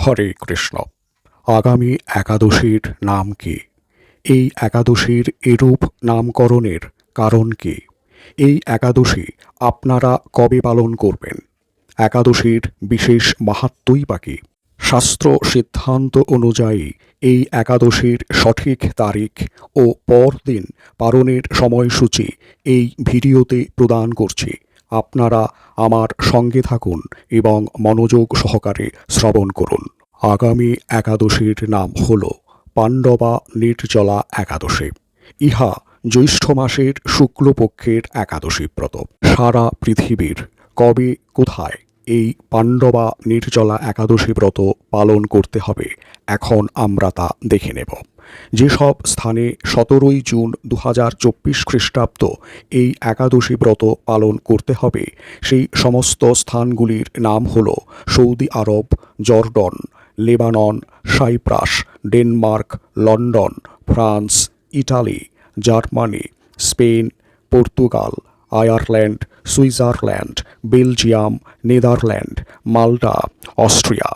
হরে কৃষ্ণ। আগামী একাদশীর নাম কি? এই একাদশীর এরূপ নামকরণের কারণ কি? এই একাদশী আপনারা কবে পালন করবেন? একাদশীর বিশেষ মাহাত্মই বা কী? শাস্ত্র সিদ্ধান্ত অনুযায়ী এই একাদশীর সঠিক তারিখ ও পরদিন পালনের সময়সূচি এই ভিডিওতে প্রদান করছি। আপনারা আমার সঙ্গে থাকুন এবং মনোযোগ সহকারে শ্রবণ করুন। আগামী একাদশীর নাম হল পাণ্ডবা নির্জলা একাদশী। ইহা জ্যৈষ্ঠ মাসের শুক্লপক্ষের একাদশী ব্রত। সারা পৃথিবীর কবে কোথায় এই পাণ্ডবা নির্জলা একাদশী ব্রত পালন করতে হবে, এখন আমরা তা দেখে নেব। যেসব স্থানে সতেরোই জুন দু হাজার চব্বিশ খ্রিস্টাব্দ এই একাদশী ব্রত পালন করতে হবে, সেই সমস্ত স্থানগুলির নাম হল Saudi Arab, Jordan, Lebanon, Cyprus, Denmark, London, France, Italy, Germany, Spain, Portugal, Ireland, Switzerland, Belgium, Netherland Malta Austria,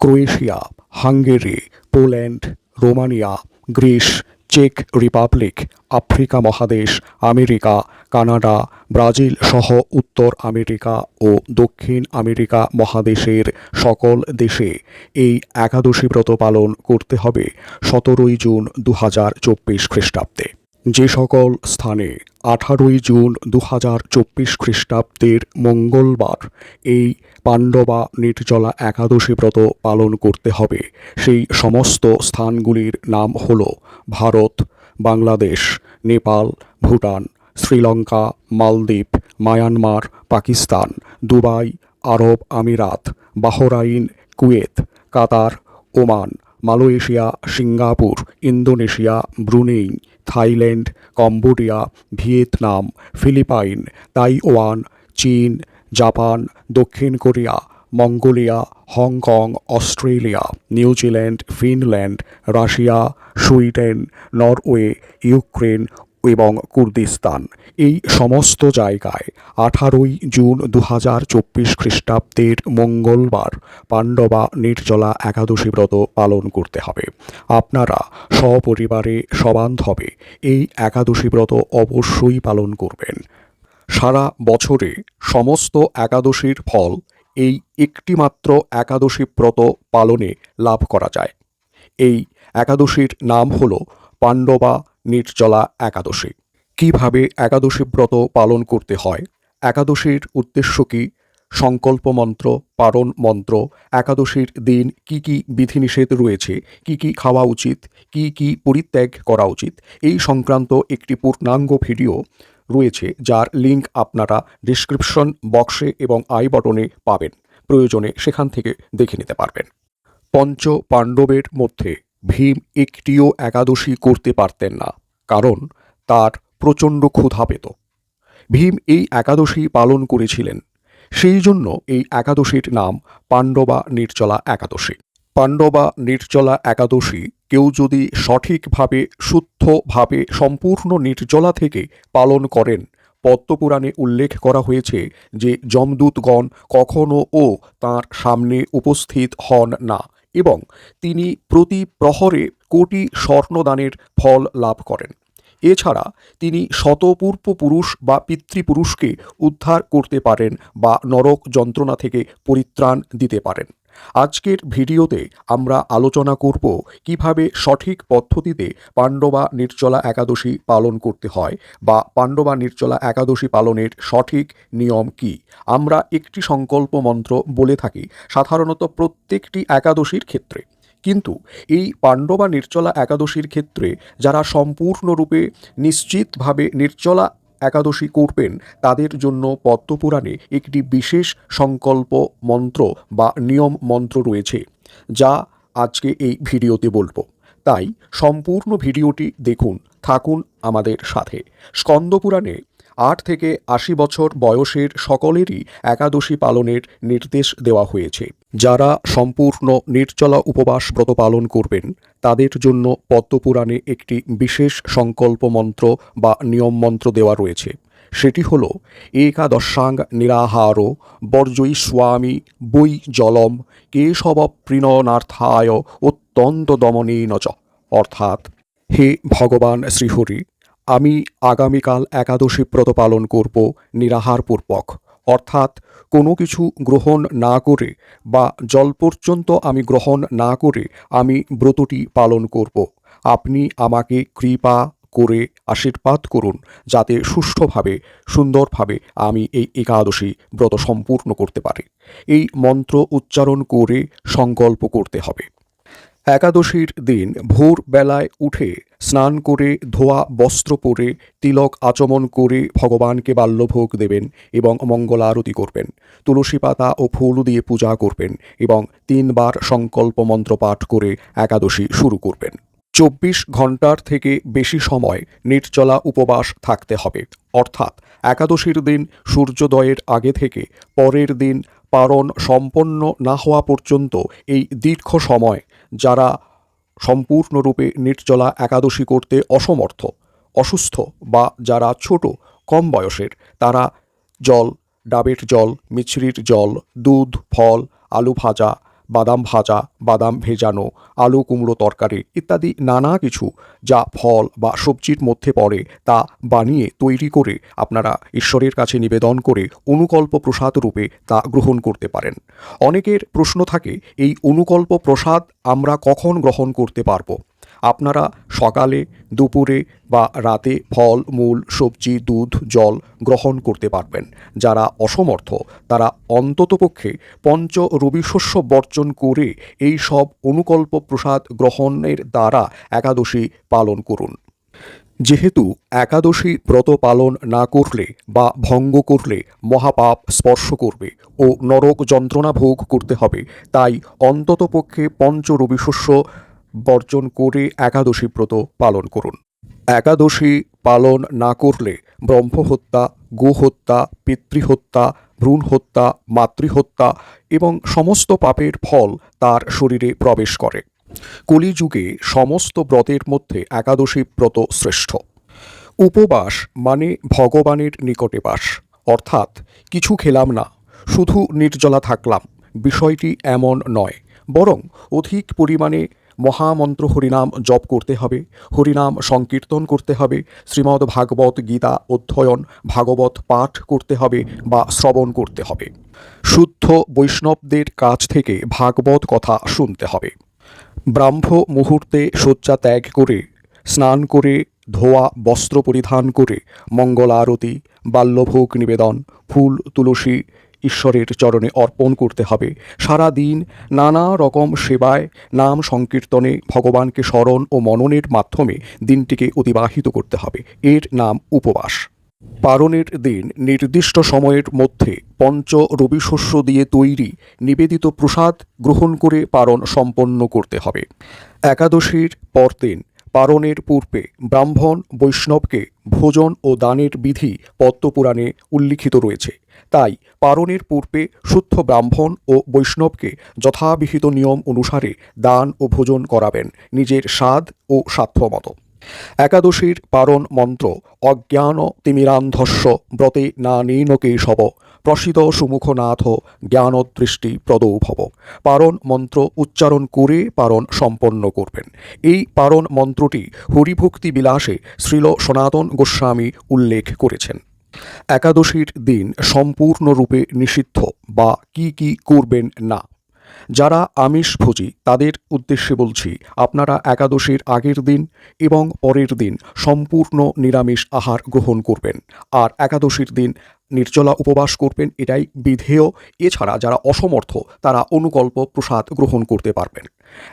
Croatia, Hungary, Poland, Romania Greece, check Republic, Africa মহাদেশ, আমেরিকা, কানাডা, ব্রাজিল সহ উত্তর আমেরিকা ও দক্ষিণ আমেরিকা মহাদেশের সকল দেশে এই একাদশী ব্রত পালন করতে হবে সতেরোই জুন দু হাজার চব্বিশ খ্রিস্টাব্দে। যে সকল স্থানে আঠারোই জুন দু হাজার চব্বিশ খ্রিস্টাব্দের মঙ্গলবার এই পাণ্ডবা নির্জলা একাদশী ব্রত পালন করতে হবে। সেই সমস্ত স্থানগুলির নাম হল Bharat, Bangladesh, Nepal, Bhutan, Sri Lanka, Maldives, Myanmar, Pakistan, Dubai, Arab Emirates, Bahrain, Kuwait, Qatar, Oman, Malaysia, Singapore, Indonesia, Brunei Thailand, Cambodia, Vietnam, Philippine, Taiwan, চীন, জাপান, দক্ষিণ Korea, Mongolia, Hong Kong, Australia New Zealand Finland, Russia, Sweden, Norway, Ukraine এবং Kurdistan. এই সমস্ত জায়গায় আঠারোই June দু হাজার চব্বিশ খ্রিস্টাব্দের মঙ্গলবার পাণ্ডবা নির্জলা একাদশী ব্রত পালন করতে হবে। আপনারা সপরিবারে সবান্ধবে এই একাদশী ব্রত অবশ্যই পালন করবেন। সারা বছরে সমস্ত একাদশীর ফল এই একটিমাত্র একাদশী ব্রত পালনে লাভ করা যায়। এই একাদশীর নাম হল পাণ্ডবা নির্জলা একাদশী। কীভাবে একাদশী ব্রত পালন করতে হয়? একাদশীর উদ্দেশ্য কি? সংকল্প মন্ত্র, পারণ মন্ত্র, একাদশীর দিন কি কি বিধিনিষেধ রয়েছে? কি কি খাওয়া উচিত? কি কি পরিত্যাগ করা উচিত? এই সংক্রান্ত একটি পূর্ণাঙ্গ ভিডিও রয়েছে, যার লিংক আপনারা ডিসক্রিপশন বক্সে এবং আই বটনে পাবেন। প্রয়োজনে সেখান থেকে দেখে নিতে পারবেন। পঞ্চ পাণ্ডবের মধ্যে ভীম একটিও একাদশী করতে পারতেন না, কারণ তার প্রচণ্ড ক্ষুধা পেত। ভীম এই একাদশী পালন করেছিলেন। সেই জন্য এই একাদশীর নাম পাণ্ডবা নির্জলা একাদশী। পাণ্ডবা নির্জলা একাদশী কেউ যদি সঠিকভাবে, শুদ্ধভাবে, সম্পূর্ণ নির্জলা থেকে পালন করেন, পদ্মপুরাণে উল্লেখ করা হয়েছে যে যমদূতগণ কখনও ও তাঁর সামনে উপস্থিত হন না। এবং তিনি প্রতি প্রহরে কোটি স্বর্ণদানের ফল লাভ করেন। এছাড়া তিনি শতপূর্ব পুরুষ বা পিতৃপুরুষকে উদ্ধার করতে পারেন বা নরক যন্ত্রণা থেকে পরিত্রাণ দিতে পারেন। আজকের ভিডিওতে আমরা আলোচনা করব কীভাবে সঠিক পদ্ধতিতে পাণ্ডবা নির্জলা একাদশী পালন করতে হয় বা পাণ্ডবা নির্জলা একাদশী পালনের সঠিক নিয়ম কি। আমরা একটি সংকল্প মন্ত্র বলে থাকি, সাধারণত প্রত্যেকটি একাদশীর ক্ষেত্রে। কিন্তু এই পাণ্ডবা নির্জলা একাদশীর ক্ষেত্রে যারা সম্পূর্ণরূপে নিশ্চিতভাবে নির্জলা একাদশী করবেন, তাদের জন্য পদ্মপুরাণে একটি বিশেষ সংকল্প মন্ত্র বা নিয়ম মন্ত্র রয়েছে, যা আজকে এই ভিডিওতে বলব। তাই সম্পূর্ণ ভিডিওটি দেখুন, থাকুন আমাদের সাথে। স্কন্দপুরাণে আট থেকে আশি বছর বয়সের সকলেরই একাদশী পালনের নির্দেশ দেওয়া হয়েছে। যারা সম্পূর্ণ নির্জলা উপবাস ব্রত পালন করবেন, তাদের জন্য পদ্মপুরাণে একটি বিশেষ সংকল্প মন্ত্র বা নিয়ম মন্ত্র দেওয়া রয়েছে। সেটি হল একাদশাং নিরাহার, বর্জয়ী স্বামী বৈ জলম কেশব প্রীণনার্থায় অত্যন্ত দমনীন চ অর্থাৎ, হে ভগবান শ্রীহরি আমি আগামীকাল একাদশী ব্রত পালন করব নিরাহারপূর্বক। অর্থাৎ কোনো কিছু গ্রহণ না করে বা জল পর্যন্ত আমি গ্রহণ না করে আমি ব্রতটি পালন করব। আপনি আমাকে কৃপা করে আশীর্বাদ করুন যাতে সুষ্ঠুভাবে, সুন্দরভাবে আমি এই একাদশী ব্রত সম্পূর্ণ করতে পারি। এই মন্ত্র উচ্চারণ করে সংকল্প করতে হবে। একাদশীর দিন ভোর বেলায় উঠে স্নান করে, ধোয়া, বস্ত্র পরে, তিলক আচমন করে ভগবানকে বাল্যভোগ দেবেন এবং মঙ্গল আরতি করবেন। তুলসী পাতা ও ফুল দিয়ে পূজা করবেন এবং তিনবার সংকল্প মন্ত্র পাঠ করে একাদশী শুরু করবেন। চব্বিশ ঘণ্টার থেকে বেশি সময় নির্জলা উপবাস থাকতে হবে। অর্থাৎ একাদশীর দিন সূর্যোদয়ের আগে থেকে পরের দিন পারণ সম্পন্ন না হওয়া পর্যন্ত এই দীর্ঘ সময় যারা সম্পূর্ণরূপে নির্জলা একাদশী করতে অসমর্থ, অসুস্থ বা যারা ছোট, কম বয়সের, তারা জল, ডাবের জল, মিছরির জল, দুধ, ফল, আলু ভাজা বাদাম ভাজা, বাদাম ভেজানো, আলু কুমড়ো তরকারি ইত্যাদি নানা কিছু যা ফল বা সবজির মধ্যে পড়ে তা বানিয়ে তৈরি করে আপনারা ঈশ্বরের কাছে নিবেদন করে অনুকল্প প্রসাদ রূপে তা গ্রহণ করতে পারেন। অনেকের প্রশ্ন থাকে, এই অনুকল্প প্রসাদ আমরা কখন গ্রহণ করতে পারব? আপনারা সকালে, দুপুরে বা রাতে ফল, মূল, সবজি, দুধ, জল গ্রহণ করতে পারবেন। যারা অসমর্থ, তারা অন্ততপক্ষে পঞ্চ রবিশস্য বর্জন করে এই সব অনুকল্প প্রসাদ গ্রহণের দ্বারা একাদশী পালন করুন। যেহেতু একাদশী ব্রত পালন না করলে বা ভঙ্গ করলে মহাপাপ স্পর্শ করবে ও নরক যন্ত্রণা ভোগ করতে হবে, তাই অন্ততপক্ষে পঞ্চ রবিশস্য বর্জন করে একাদশী ব্রত পালন করুন। একাদশী পালন না করলে ব্রহ্মহত্যা, গোহত্যা, পিতৃহত্যা ভ্রূণ হত্যা মাতৃহত্যা এবং সমস্ত পাপের ফল তার শরীরে প্রবেশ করে। কলিযুগে সমস্ত ব্রতের মধ্যে একাদশী ব্রত শ্রেষ্ঠ। উপবাস মানে ভগবানের নিকটে বাস। অর্থাৎ কিছু খেলাম না, শুধু নির্জলা থাকলাম। বিষয়টি এমন নয়, বরং অধিক পরিমাণে মহামন্ত্র হরিনাম জপ করতে হবে, হরিনাম সংকীর্তন করতে হবে, শ্রীমদ্ ভাগবত গীতা অধ্যয়ন, ভাগবত পাঠ করতে হবে বা শ্রবণ করতে হবে। শুদ্ধ বৈষ্ণবদের কাছ থেকে ভাগবত কথা শুনতে হবে। ব্রাহ্ম মুহূর্তে শয্যা ত্যাগ করে, স্নান করে, ধোয়া, বস্ত্র পরিধান করে মঙ্গল আরতি বাল্যভোগ নিবেদন, ফুল, তুলসী ঈশ্বরের চরণে অর্পণ করতে হবে। সারা দিন নানা রকম সেবায়, নাম সংকীর্তনে ভগবানকে স্মরণ ও মননের মাধ্যমে দিনটিকে অতিবাহিত করতে হবে। এর নাম উপবাস। পারণের দিন নির্দিষ্ট সময়ের মধ্যে পঞ্চ রবিশস্য দিয়ে তৈরি নিবেদিত প্রসাদ গ্রহণ করে পারণ সম্পন্ন করতে হবে। একাদশীর পরদিন পারণের পূর্বে ব্রাহ্মণ বৈষ্ণবকে ভোজন ও দানের বিধি পদ্মপুরাণে উল্লিখিত রয়েছে। তাই পারণের পূর্বে শুদ্ধ ব্রাহ্মণ ও বৈষ্ণবকে যথাবিহিত নিয়ম অনুসারে দান ও ভোজন করাবেন নিজের স্বাদ ও সাধ্যমতো। একাদশীর পারণ মন্ত্র, অজ্ঞান তিমিরান্ধস্য ব্রতে না নীন কেশব প্রসিদ সুমুখনাথ জ্ঞানদৃষ্টি প্রদৌ ভব পারণ মন্ত্র উচ্চারণ করে পারণ সম্পন্ন করবেন। এই পারণ মন্ত্রটি হরিভক্তি বিলাসে শ্রীল সনাতন গোস্বামী উল্লেখ করেছেন। একাদশীর দিন সম্পূর্ণরূপে নিষিদ্ধ বা কি কি করবেন না। যারা আমিষ আমিষভোজী তাদের উদ্দেশ্যে বলছি, আপনারা একাদশীর আগের দিন এবং পরের দিন সম্পূর্ণ নিরামিষ আহার গ্রহণ করবেন। আর একাদশীর দিন নির্জলা উপবাস করবেন, এটাই বিধেয়। এছাড়া যারা অসমর্থ, তারা অনুকল্প প্রসাদ গ্রহণ করতে পারবেন।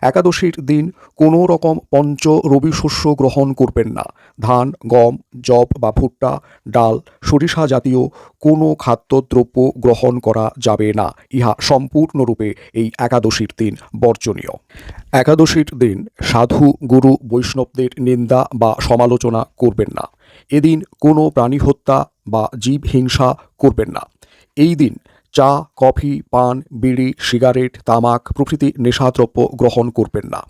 একাদশীর দিন কোনো রকম পঞ্চ রবি শস্য গ্রহণ করবেন না। ধান, গম জব বা ভুট্টা, ডাল, সরিষা জাতীয় কোনো খাদ্যদ্রব্য গ্রহণ করা যাবে না। ইহা সম্পূর্ণরূপে এই একাদশীর দিন বর্জনীয়। একাদশীর দিন সাধু, গুরু, বৈষ্ণবদের নিন্দা বা সমালোচনা করবেন না। এদিন কোনো প্রাণী হত্যা বা জীব হিংসা করবেন না। এই দিন চা, কফি, পান, বিড়ি, সিগারেট, তামাক প্রভৃতি নেশাদ্রব্য গ্রহণ করবেন না।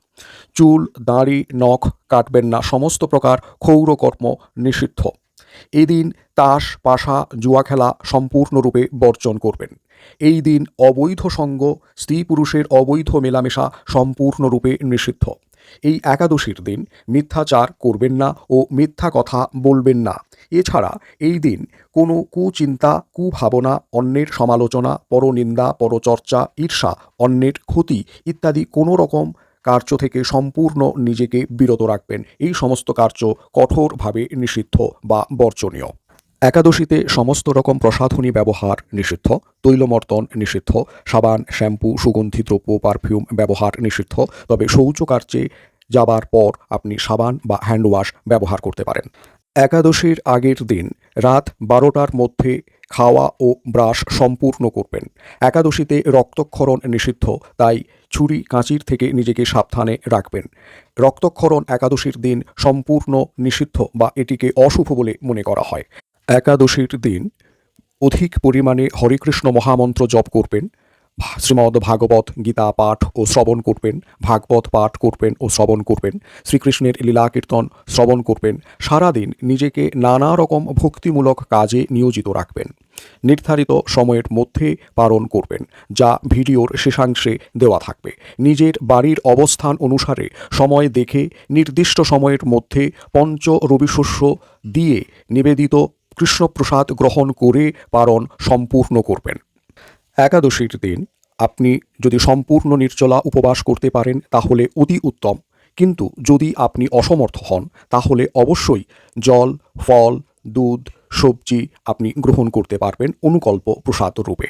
চুল, দাড়ি, নখ কাটবেন না। সমস্ত প্রকার ক্ষৌরকর্ম নিষিদ্ধ। এদিন তাস, পাশা, জুয়া খেলা সম্পূর্ণরূপে বর্জন করবেন। এই দিন অবৈধ সঙ্গ স্ত্রী পুরুষের অবৈধ মেলামেশা সম্পূর্ণরূপে নিষিদ্ধ। এই একাদশীর দিন মিথ্যাচার করবেন না ও মিথ্যা কথা বলবেন না। এছাড়া এই দিন কোনো কুচিন্তা, কুভাবনা, অন্যের সমালোচনা, পরনিন্দা, পরচর্চা, ঈর্ষা, অন্যের ক্ষতি ইত্যাদি কোনো রকম কার্য থেকে সম্পূর্ণ নিজেকে বিরত রাখবেন। এই সমস্ত কার্য কঠোরভাবে নিষিদ্ধ বা বর্জনীয়। একাদশীতে সমস্ত রকম প্রসাধনী ব্যবহার নিষিদ্ধ তৈলমর্তন নিষিদ্ধ, সাবান, শ্যাম্পু, সুগন্ধি, দ্রব্য, পারফিউম ব্যবহার নিষিদ্ধ, তবে শৌচকার্যে যাবার পর আপনি সাবান বা হ্যান্ড ওয়াশ ব্যবহার করতে পারেন। একাদশীর আগের দিন রাত বারোটার মধ্যে খাওয়া ও ব্রাশ সম্পূর্ণ করবেন। একাদশীতে রক্তক্ষরণ নিষিদ্ধ, তাই ছুরি, কাঁচির থেকে নিজেকে সাবধানে রাখবেন। রক্তক্ষরণ একাদশীর দিন সম্পূর্ণ নিষিদ্ধ বা এটিকে অশুভ বলে মনে করা হয়। একাদশীর দিন অধিক পরিমাণে হরিকৃষ্ণ মহামন্ত্র জপ করবেন, শ্রীমদ্ ভাগবত গীতা পাঠ ও শ্রবণ করবেন, ভাগবত পাঠ করবেন ও শ্রবণ করবেন, শ্রীকৃষ্ণের লীলা কীর্তন শ্রবণ করবেন, সারাদিন নিজেকে নানা রকম ভক্তিমূলক কাজে নিয়োজিত রাখবেন। নির্ধারিত সময়ের মধ্যে পালন করবেন, যা ভিডিওর শেষাংশে দেওয়া থাকবে। নিজের বাড়ির অবস্থান অনুসারে সময় দেখে নির্দিষ্ট সময়ের মধ্যে পঞ্চ রবিশস্য দিয়ে নিবেদিত কৃষ্ণপ্রসাদ গ্রহণ করে পারণ সম্পূর্ণ করবেন। একাদশীর দিন আপনি যদি সম্পূর্ণ নির্জলা উপবাস করতে পারেন, তাহলে অতি উত্তম। কিন্তু যদি আপনি অসমর্থ হন, তাহলে অবশ্যই জল, ফল, দুধ, সবজি আপনি গ্রহণ করতে পারবেন অনুকল্প প্রসাদ রূপে।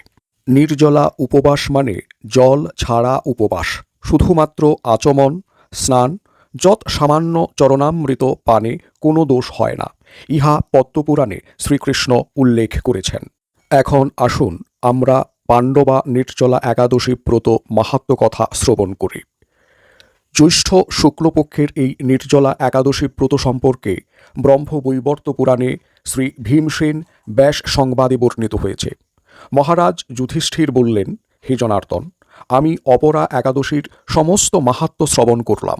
নির্জলা উপবাস মানে জল ছাড়া উপবাস, শুধুমাত্র আচমন, স্নান যৎ সামান্য চরণামৃত পানে কোনো দোষ হয় না। ইহা পদ্মপুরাণে শ্রীকৃষ্ণ উল্লেখ করেছেন। এখন আসুন আমরা পাণ্ডবা নির্জলা একাদশী ব্রত মাহাত্ম কথা শ্রবণ করি। জ্যৈষ্ঠ শুক্লপক্ষের এই নির্জলা একাদশী ব্রত সম্পর্কে ব্রহ্মবৈবর্ত পুরাণে শ্রী ভীমসেন ব্যাস সংবাদে বর্ণিত হয়েছে। মহারাজ যুধিষ্ঠির বললেন, হে জনার্দন, আমি অপরা একাদশীর সমস্ত মাহাত্ম শ্রবণ করলাম।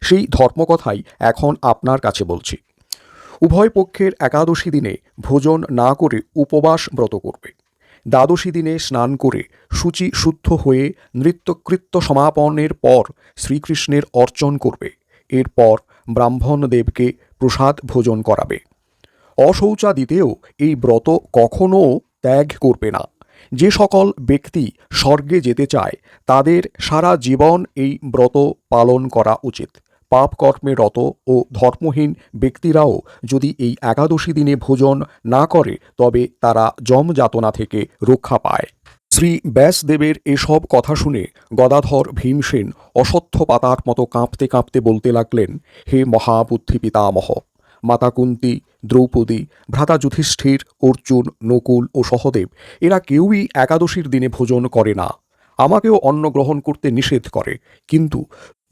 সেই ধর্মকথাই এখন আপনার কাছে বলছি। উভয় পক্ষের একাদশী দিনে ভোজন না করে উপবাস ব্রত করবে। দ্বাদশী দিনে স্নান করে সূচি শুদ্ধ হয়ে নৃত্যকৃত্য সমাপনের পর শ্রীকৃষ্ণের অর্চন করবে। এরপর ব্রাহ্মণদেবকে প্রসাদ ভোজন করাবে। অশৌচাদিতেও এই ব্রত কখনও ত্যাগ করবে না। যে সকল ব্যক্তি স্বর্গে যেতে চায়, তাদের সারা জীবন এই ব্রত পালন করা উচিত। পাপ কর্মে রত ও ধর্মহীন ব্যক্তিরাও যদি এই একাদশী দিনে ভোজন না করে, তবে তারা যম যাতনা থেকে রক্ষা পায়। শ্রী ব্যাসদেবের এসব কথা শুনে গদাধর ভীমসেন অসত্য পাতার মতো কাঁপতে কাঁপতে বলতে লাগলেন, হে মহাবুদ্ধি পিতামহ, মাতা কুন্তি, দ্রৌপদী, ভ্রাতা যুধিষ্ঠির, অর্জুন, নকুল ও সহদেব, এরা কেউই একাদশীর দিনে ভোজন করে না। আমাকেও অন্ন গ্রহণ করতে নিষেধ করে, কিন্তু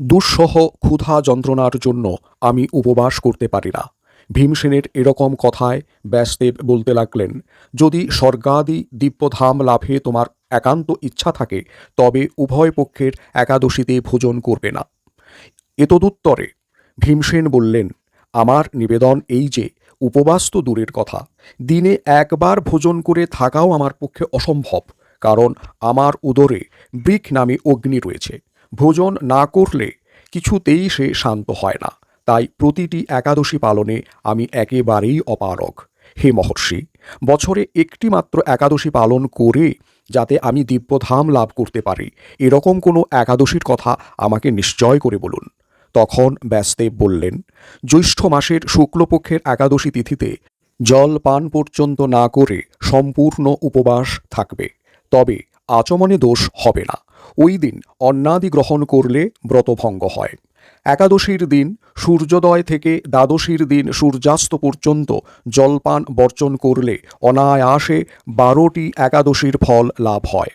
দুঃসহ ক্ষুধা যন্ত্রণার জন্য আমি উপবাস করতে পারি না। ভীমসেনের এরকম কথায় ব্যাসদেব বলতে লাগলেন, যদি স্বর্গাদি দিব্যধাম লাভে তোমার একান্ত ইচ্ছা থাকে, তবে উভয় পক্ষের একাদশীতে ভোজন করবে না। এতদুত্তরে ভীমসেন বললেন, আমার নিবেদন এই যে, উপবাস তো দূরের কথা। দিনে একবার ভোজন করে থাকাও আমার পক্ষে অসম্ভব, কারণ আমার উদরে বৃক নামে অগ্নি রয়েছে। ভোজন না করলে কিছুতেই সে শান্ত হয় না। তাই প্রতিটি একাদশী পালনে আমি একেবারেই অপারগ। হে মহর্ষি, বছরে একটি মাত্র একাদশী পালন করে যাতে আমি দিব্যধাম লাভ করতে পারি, এরকম কোনো একাদশীর কথা আমাকে নিশ্চয় করে বলুন। তখন ব্যাসদেব বললেন, জ্যৈষ্ঠ মাসের শুক্লপক্ষের একাদশী তিথিতে জল পান পর্যন্ত না করে সম্পূর্ণ উপবাস থাকবে, তবে আচমনে দোষ হবে না। ওই দিন অন্নাদি গ্রহণ করলে ব্রতভঙ্গ হয়। একাদশীর দিন সূর্যোদয় থেকে দ্বাদশীর দিন সূর্যাস্ত পর্যন্ত জলপান বর্জন করলে অনায়াসে বারোটি একাদশীর ফল লাভ হয়।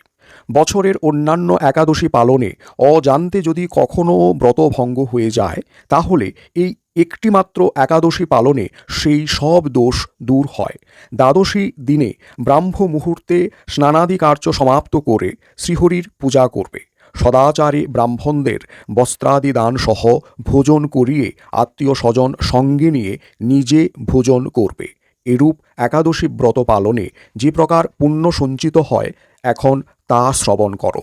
বছরের অন্যান্য একাদশী পালনে অজান্তে যদি কখনও ব্রতভঙ্গ হয়ে যায়, তাহলে এই একটিমাত্র একাদশী পালনে সেই সব দোষ দূর হয়। দ্বাদশী দিনে ব্রাহ্ম মুহূর্তে স্নানাদি কার্য সমাপ্ত করে শ্রীহরির পূজা করবে। সদাচারী ব্রাহ্মণদের বস্ত্রাদি দান সহ ভোজন করিয়ে আত্মীয় স্বজন সঙ্গে নিয়ে নিজে ভোজন করবে। এরূপ একাদশী ব্রত পালনে যে প্রকার পুণ্য সঞ্চিত হয়, এখন তা শ্রবণ করো।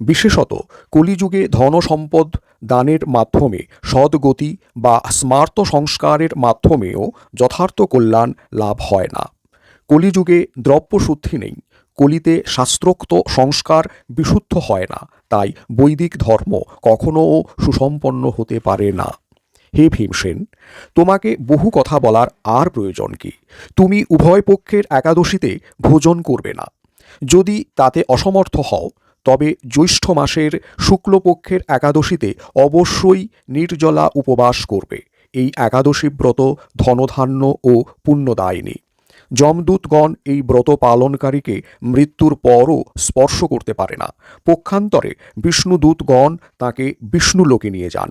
বিশেষত কলিযুগে ধন সম্পদ দানের মাধ্যমে, সদ্গতি বা স্মার্ত সংস্কারের মাধ্যমেও যথার্থ কল্যাণ লাভ হয় না। কলিযুগে দ্রব্য শুদ্ধি নেই, কলিতে শাস্ত্রোক্ত সংস্কার বিশুদ্ধ হয় না, তাই বৈদিক ধর্ম কখনও সুসম্পন্ন হতে পারে না। হে ভীমসেন, তোমাকে বহু কথা বলার আর প্রয়োজন কি? তুমি উভয় পক্ষের একাদশীতে ভোজন করবে না। যদি তাতে অসমর্থ হও তবে জ্যৈষ্ঠ মাসের শুক্লপক্ষের একাদশীতে অবশ্যই নির্জলা উপবাস করবে। এই একাদশী ব্রত ধনধান্য ও পুণ্যদায়িনী। যমদূতগণ এই ব্রত পালনকারীকে মৃত্যুর পরও স্পর্শ করতে পারে না। পক্ষান্তরে বিষ্ণুদূতগণ তাকে বিষ্ণুলোকে নিয়ে যান।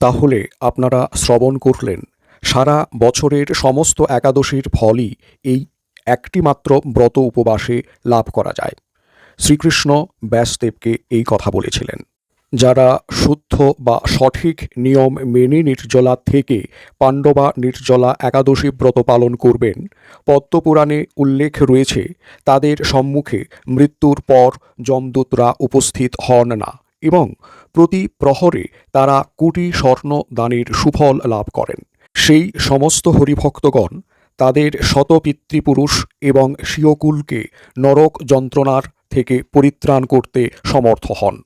তাহলে আপনারা শ্রবণ করলেন। সারা বছরের সমস্ত একাদশীর ফলই এই একটিমাত্র ব্রত উপবাসে লাভ করা যায়। শ্রীকৃষ্ণ ব্যাসদেবকে এই কথা বলেছিলেন। যারা শুদ্ধ বা সঠিক নিয়ম মেনে নির্জলা থেকে পাণ্ডবা নির্জলা একাদশী ব্রত পালন করবেন, পদ্মপুরাণে উল্লেখ রয়েছে, তাদের সম্মুখে মৃত্যুর পর যমদূতরা উপস্থিত হন না এবং প্রতি প্রহরে তারা কোটি স্বর্ণ দানের সুফল লাভ করেন। সেই সমস্ত হরিভক্তগণ তাদের শত পিতৃপুরুষ এবং স্বীয়কুলকে নরক যন্ত্রণার থেকে পরিত্রাণ করতে সমর্থ হন।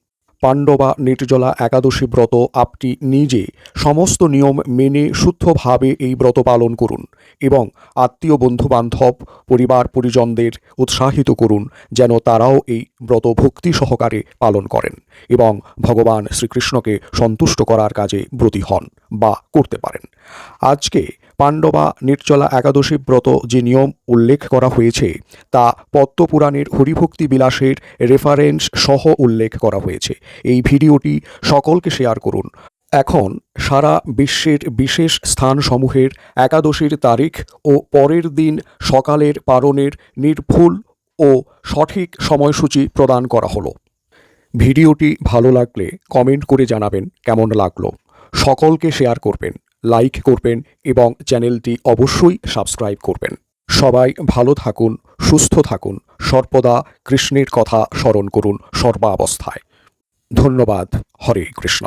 পাণ্ডবা নির্জলা একাদশী ব্রত আপনি নিজে সমস্ত নিয়ম মেনে শুদ্ধভাবে এই ব্রত পালন করুন এবং আত্মীয় বন্ধু বান্ধব পরিবার পরিজনদের উৎসাহিত করুন যেন তারাও এই ব্রত ভক্তি সহকারে পালন করেন এবং ভগবান শ্রীকৃষ্ণকে সন্তুষ্ট করার কাজে ব্রতী হন বা করতে পারেন। আজকে পাণ্ডবা নির্জলা একাদশী ব্রত যে নিয়ম উল্লেখ করা হয়েছে, তা পদ্মপুরাণের হরিভক্তি বিলাসের রেফারেন্স সহ উল্লেখ করা হয়েছে। এই ভিডিওটি সকলকে শেয়ার করুন। এখন সারা বিশ্বের বিশেষ স্থানসমূহের একাদশীর তারিখ ও পরের দিন সকালের পারণের নির্ভুল ও সঠিক সময়সূচি প্রদান করা হলো। ভিডিওটি ভালো লাগলে কমেন্ট করে জানাবেন কেমন লাগল। সকলকে শেয়ার করবেন। লাইক করবেন এবং চ্যানেলটি অবশ্যই সাবস্ক্রাইব করবেন। সবাই ভালো থাকুন, সুস্থ থাকুন, সর্বদা কৃষ্ণের কথা স্মরণ করুন সর্বাবস্থায়। ধন্যবাদ, হরে কৃষ্ণ।